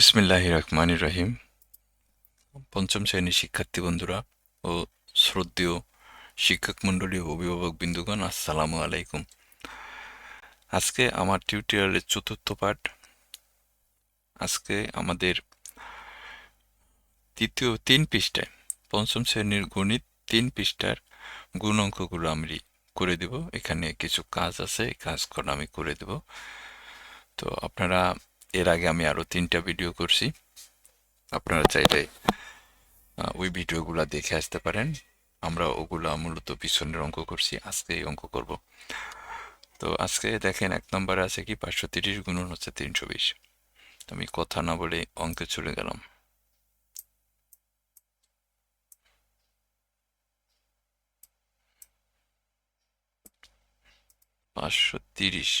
বিসমিল্লাহ রহমান রহিম পঞ্চম শ্রেণির শিক্ষার্থী বন্ধুরা ও শ্রদ্ধেয় শিক্ষক মণ্ডলী অভিভাবক বিন্দুগণ, আসসালামু আলাইকুম। আজকে আমার টিউটোরিয়ালের চতুর্থ পাঠ। আজকে আমাদের তৃতীয় তিন পৃষ্ঠায়, পঞ্চম শ্রেণির গণিত তিন পৃষ্ঠার গুণ অঙ্কগুলো আমি করে দেব। এখানে কিছু কাজ আছে, এই কাজগুলো আমি করে দেব। তো আপনারা এর আগে আমি আরও তিনটা ভিডিও করছি। আপনারা চাইলে ওই ভিডিওগুলো দেখে আসতে পারেন। আমরা ওগুলা মূলত পিছনের অঙ্ক করছি, আজকে এই অঙ্ক করব। তো আজকে দেখেন, এক নম্বরে আছে কি, পাঁচশো তিরিশ গুণন হচ্ছে তিনশো বিশ। আমি কথা না বলে অঙ্কে চলে গেলাম। পাঁচশো তিরিশ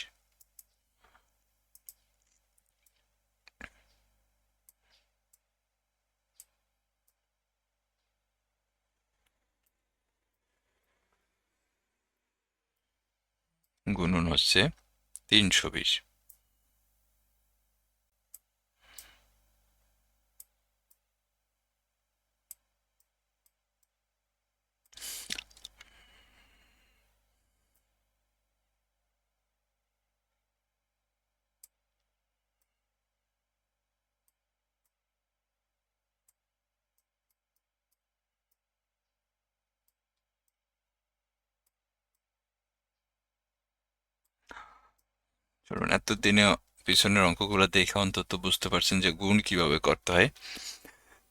গুণন হচ্ছে তিনশো বিশ। চলুন এতদিনে পিছনের অঙ্কগুলো দেখে অন্তত বুঝতে পারছেন যে গুণ কীভাবে করতে হয়।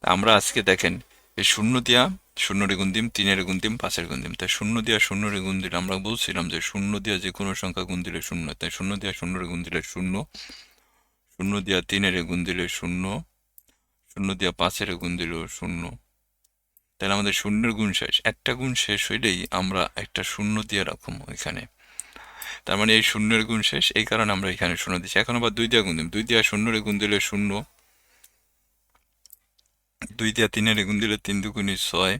আমরা আজকে দেখেন, এই শূন্য দিয়া শূন্যরে গুণ দিম, তিনের গুণ দিম, পাঁচের গুণ দিম। তাই শূন্য দিয়া শূন্যরে গুণ দিলে আমরা বলছিলাম যে শূন্য দিয়া যে কোনো সংখ্যা গুণ দিলে শূন্য। তাই শূন্য দিয়া শূন্যরে গুণ দিলে শূন্য শূন্য দিয়া তিনের গুণ দিলে শূন্য শূন্য দিয়া পাঁচের গুণ দিলেও শূন্য। তাহলে আমাদের শূন্যের গুণ শেষ। একটা গুণ শেষ হইলেই আমরা একটা শূন্য দিয়ে রাখুম এখানে তার মানে এই শূন্যের গুণ শেষ। এই কারণে আমরা এখানে শূন্য দিচ্ছি এখন আবার দুই দিয়া গুণ দিম দুই দিয়া শূন্যের গুণ দিলে শূন্য। দুই দিয়া তিনের গুণ দিলে তিন দুগুণি ছয়।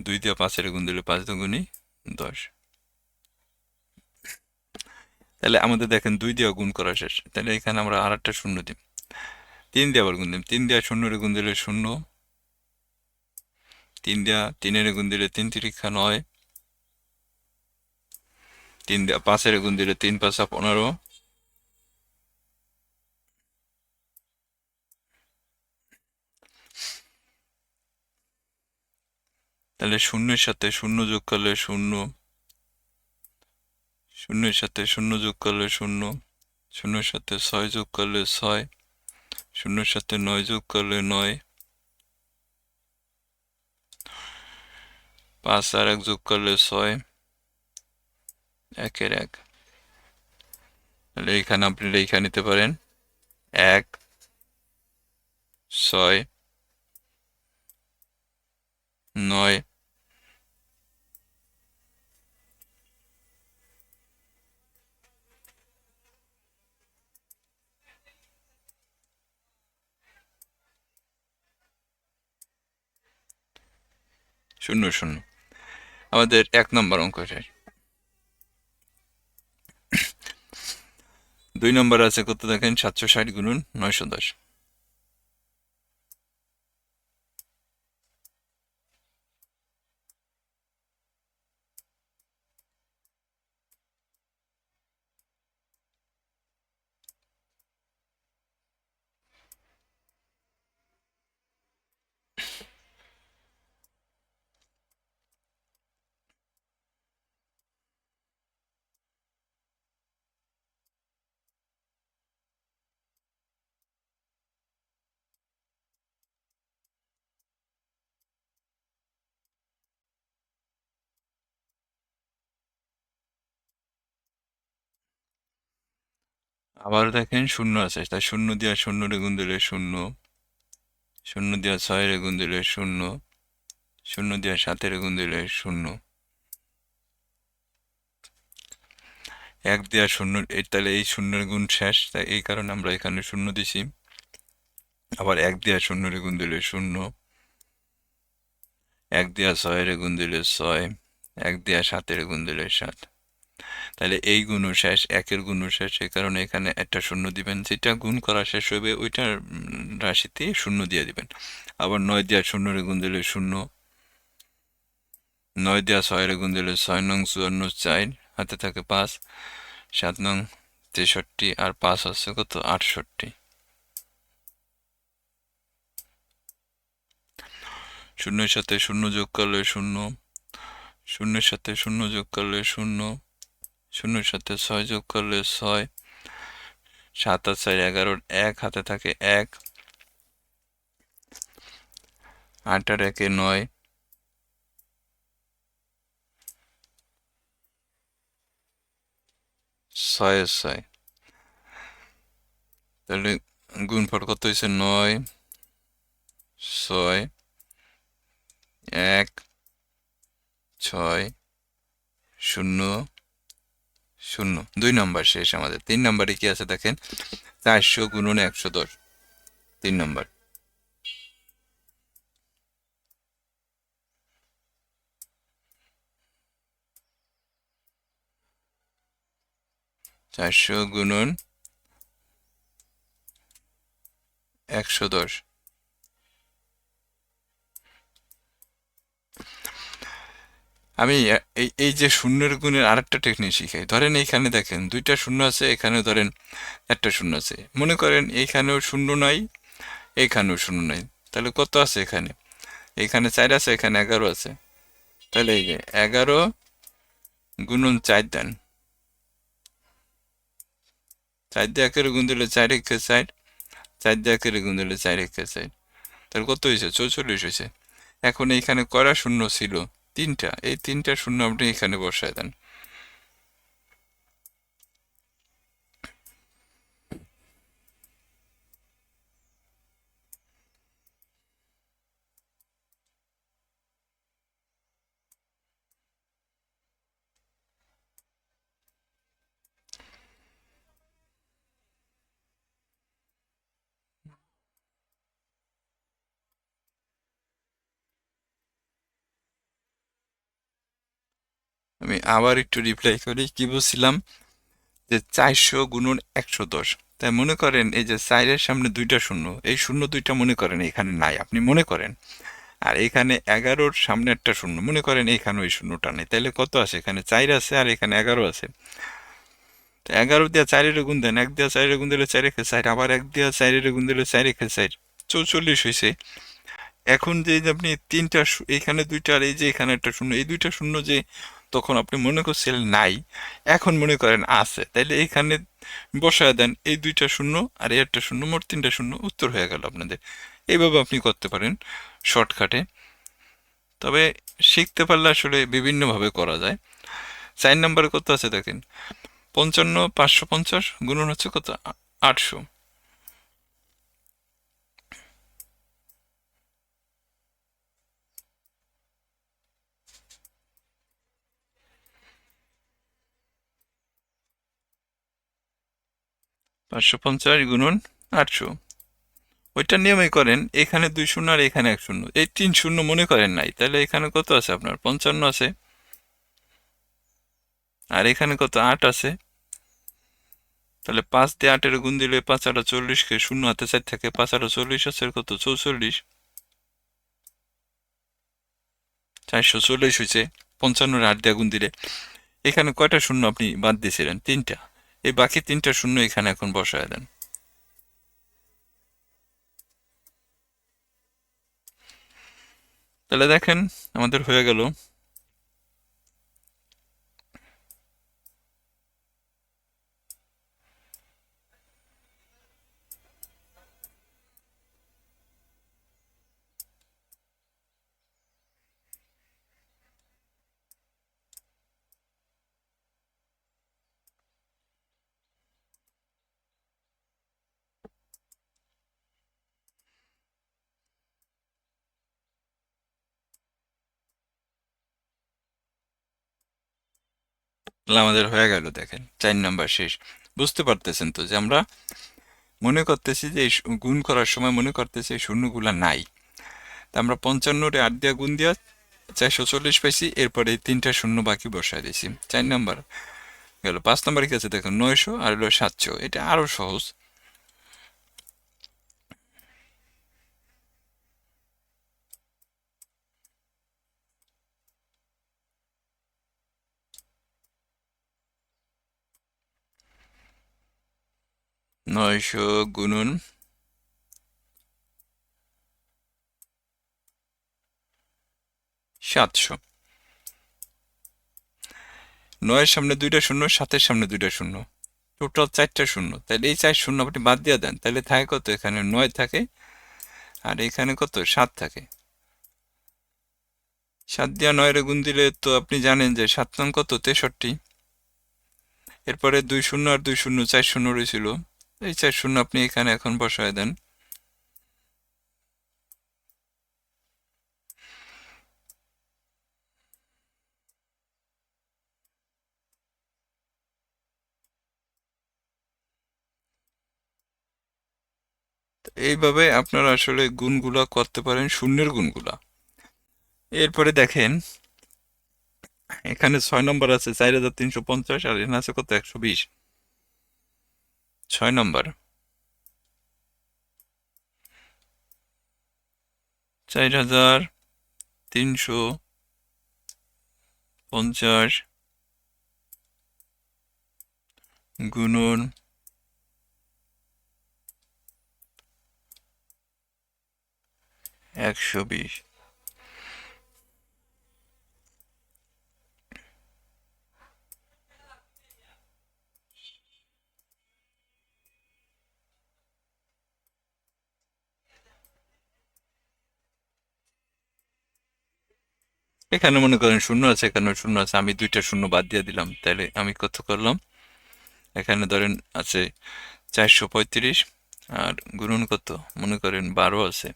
দুই দিয়া পাঁচের গুণ দিলে পাঁচ দুগুণি দশ। তাহলে আমাদের দেখেন দুই দিয়া গুণ করা শেষ। তাহলে এখানে আমরা আর একটা শূন্য দিই। তিন দিয়ে আবার গুণ দিম তিন দিয়া শূন্যের গুণ দিলে শূন্য। তিন দিয়া তিনের গুণ দিলে তিন তিরিক্ষা নয়। তিন পাঁচের গুণ দিলে তিন পাঁচা পনেরো তাহলে শূন্যের সাথে শূন্য যোগ করলে শূন্য শূন্যের সাথে শূন্য যোগ করলে শূন্য শূন্যের সাথে ছয় যোগ করলে ছয় শূন্যের সাথে নয় যোগ করলে নয় পাঁচ আর এক যোগ করলে ছয় একের এক। তাহলে আপনি লেখা নিতে পারেন এক, ছয়, নয়, শূন্য শূন্য। আমাদের এক নম্বর অঙ্ক শেষ দুই নম্বর আছে কত দেখেন? সাতশো ষাট গুণন নয়শো দশ। আবার দেখেন শূন্য আছে। তাই শূন্য দিয়া শূন্য রে গুণ দিলে শূন্য শূন্য দিয়া ছয় রে গুণ দিলে শূন্য শূন্য দিয়া সাতের গুণ দিলে শূন্য। এক দেওয়া শূন্য তাহলে এই শূন্যের গুণ শেষ, তাই এই কারণে আমরা এখানে শূন্য দিছি। আবার এক দেওয়া শূন্যের গুণ দিলে শূন্য, এক দেওয়া ছয়ের গুণ দিলে ছয়, এক দেওয়া সাতের গুণ দিলে সাত। তাহলে এই গুণও শেষ, একের গুণও শেষ এই কারণে এখানে একটা শূন্য দিবেন। যেটা গুণ করা শেষ হবে, ওইটার রাশিতে শূন্য দিয়ে দিবেন। আবার নয় দেওয়া শূন্যরে গুণ দিলে শূন্য। নয় দেওয়া ছয়ের গুণ দিলে ছয় নং চুয়ান্ন চার, হাতে থাকে পাঁচ। সাত নং তেষট্টি, আর পাঁচ হচ্ছে কত? আটষট্টি। শূন্যের সাথে শূন্য যোগ করলে শূন্য। শূন্যের সাথে শূন্য যোগ করলে শূন্য। শূন্যের সাথে ছয় যোগ করলে ছয়, সাত আর চার এগারোর এক, হাতে থাকে এক। আট আর একে নয়। ছয় ছয়। তাহলে গুণফল কত হয়েছে? নয়, ছয়, এক, ছয়, শূন্য শূন্য। দুই নম্বর শেষ আমাদের। তিন নম্বরে কি আছে দেখেন? চারশো গুণন একশো দশ। তিন নম্বর। চারশো গুণন একশো দশ। আমি এই এই যে শূন্যের গুণের আরেকটা টেকনিক শিখাই। ধরেন এইখানে দেখেন, দুইটা শূন্য আছে, এখানেও ধরেন একটা শূন্য আছে। মনে করেন এইখানেও শূন্য নাই, এইখানেও শূন্য নাই। তাহলে কত আছে এখানে? এখানে চার আছে, এখানে এগারো আছে। তাহলে এই যে এগারো গুণন চার দেন। চার দিয়ে একের গুণ দিলে চার একে চার চার দিয়ে একের গুণ দিলে চার একে চার। তাহলে কত হয়েছে? চৌচল্লিশ হয়েছে। এখন এইখানে কয়টা শূন্য ছিল? তিনটা এই তিনটা শূন্য আপনি এখানে বসায় দেন। আমি আবার একটু রিপ্লাই করি। কি বলছিলাম? যে চারশো গুণন একশো দশ। তাই মনে করেন এই যে চারের সামনে দুইটা শূন্য, এই শূন্য দুইটা মনে করেন এখানে নাই, আপনি মনে করেন। আর এখানে এগারোর সামনে একটা শূন্য, মনে করেন এখানে ওই শূন্যটা নেই। তাহলে কত আছে? এখানে চার আছে আর এখানে এগারো আছে। তো এগারো দিয়ে চারের গুণ দেন, এক দিয়ে চারের গুণ দিলে চার একে চার, আবার এক দিয়ে চারের গুণ দিলে চার একে চার। চৌচল্লিশ হয়েছে এখন যে আপনি তিনটা এখানে দুইটা আর এই যে এখানে একটা শূন্য, এই দুইটা শূন্য যে তখন আপনি মনে করছিলেন নাই, এখন মনে করেন আছে। তাইলে এইখানে বসায় দেন, এই দুইটা শূন্য আর এই একটা শূন্য, মোট তিনটা শূন্য, উত্তর হয়ে গেল আপনাদের। এইভাবে আপনি করতে পারেন শর্টকাটে। তবে শিখতে পারলে আসলে বিভিন্নভাবে করা যায়। চার নম্বরে কত আছে দেখেন? পঞ্চান্ন, পাঁচশো পঞ্চাশ, গুণন হচ্ছে কত? আটশো। পাঁচশো পঞ্চাশ গুণন আটশো। ওইটা নিয়মই করেন, এখানে দুই শূন্য আর এখানে এক শূন্য। এই তিন শূন্য মনে করেন নাই, তাহলে এখানে কত আছে আপনার? পঞ্চান্ন আছে। আর এখানে কত? আট আছে। তাহলে পাঁচ দিয়ে আটের গুণ দিলে পাঁচ আটা চল্লিশকে শূন্য হাতে চার থাকে, পাঁচ আটা চল্লিশ আছে কত? চৌচল্লিশ। চারশো চল্লিশ হয়েছে, পঞ্চান্নর আট দিয়ে গুণ দিলে। এখানে কয়টা শূন্য আপনি বাদ দিয়েছিলেন? তিনটা। এই বাকি তিনটা শূন্য এখানে এখন বসায় দেন। তাহলে দেখেন আমাদের হয়ে গেল। আমাদের হয়ে গেল, দেখেন, চার নাম্বার শেষ। বুঝতে পারতেছেন তো যে আমরা মনে করতেছি যে গুণ করার সময় মনে করতেছি এই শূন্যগুলা নাই। তা আমরা পঞ্চান্নরে আট দিয়া গুণ দিয়া চারশো চল্লিশ পাইছি, এরপরে তিনটা শূন্য বাকি বসায় দিয়েছি। চার নাম্বার গেল, পাঁচ নাম্বার কি আছে দেখুন, নয়শো আর হলো সাতশো। এটা আরও সহজ। নয়শো গুণন। সাতশো। নয়ের সামনে দুইটা শূন্য, সাতের সামনে দুইটা শূন্য। টোটাল চারটা শূন্য। তাহলে এই চার শূন্য আপনি বাদ দিয়ে দেন। তাহলে থাকে কত? এখানে নয় থাকে, আর এখানে কত? সাত থাকে। সাত দিয়া নয়ের গুণ দিলে তো আপনি জানেন যে সাত নং কত? তেষট্টি। এরপরে দুই শূন্য আর দুই শূন্য, চার শূন্য রয়েছিল। এই চার শূন্য আপনি এখানে এখন বসায় দেন। এইভাবে আপনারা আসলে গুণগুলা করতে পারেন, শূন্যের গুণগুলা। এরপরে দেখেন, এখানে ছয় নম্বর আছে, চার হাজার তিনশো পঞ্চাশ আর এখানে আছে কত? একশো বিশ। ছয় নম্বর। চার হাজার তিনশো পঞ্চাশ গুণন একশো বিশ। এখানে মনে করেন শূন্য আছে এখানে শূন্য আছে। আমি দুইটা শূন্য বাদ দিয়ে দিলাম। তাহলে আমি কত করলাম? এখানে ধরেন আছে চারশো পঁয়ত্রিশ আর গুণন কত? মনে করেন বারো আছে।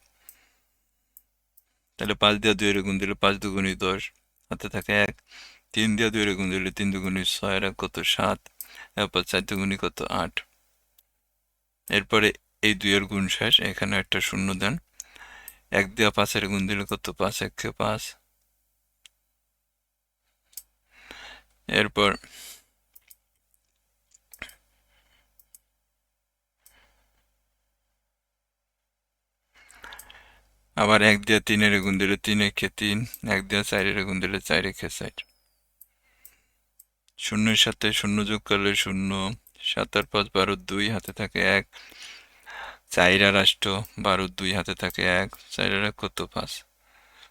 তাহলে পাঁচ দিয়ে দুই গুণ দিলে পাঁচ দুগুণই দশ, হাতে থাকে এক। তিন দিয়ে দুই গুণ দিলে তিন দুগুণই ছয় এক কত? সাত। এরপর চার দুগুণই কত? আট। এরপরে এই দুইয়ের গুণ শেষ, এখানে একটা শূন্য দেন। এক দিয়ে পাঁচের গুণ দিলে কত? পাঁচ, একে পাঁচ। এরপর আবার এক দিয়ে তিনের গুণ দিলে তিন একে তিন, এক দিয়ে চারের গুণ দিলে চার একে চার। শূন্যের সাথে শূন্য যোগ করলে শূন্য সাত আর পাঁচ বারো দুই হাতে থাকে এক চার রাষ্ট্র বারো দুই হাতে থাকে এক চাইরা কত পাঁচ?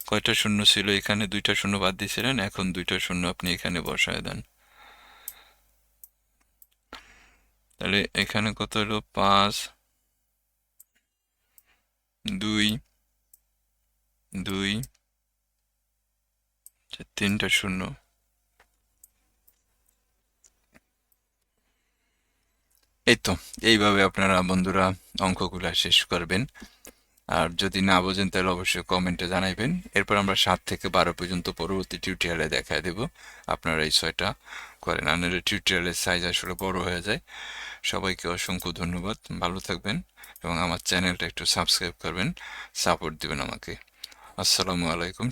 কয়টা শূন্য ছিল? এখানে দুইটা শূন্য বাদ দিয়েছিলেন এখন দুইটা শূন্য আপনি এখানে বসায় দেন। তাহলে এখানে কত হলো? পাঁচ দুই দুই আচ্ছা, তিনটা শূন্য। এই তো এইভাবে আপনারা বন্ধুরা অঙ্কগুলা শেষ করবেন। আর যদি না বোঝেন, তাহলে অবশ্যই কমেন্টে জানাইবেন। এরপর আমরা সাত থেকে বারো পর্যন্ত পরবর্তী টিউটোরিয়ালে দেখায় দেব। আপনারা এই ছয়টা করেন। আর টিউটোরিয়ালের সাইজ আসলে বড় হয়ে যায়। সবাইকে অসংখ্য ধন্যবাদ। ভালো থাকবেন এবং আমার চ্যানেলটা একটু সাবস্ক্রাইব করবেন। সাপোর্ট দিবেন আমাকে। আসসালামু আলাইকুম।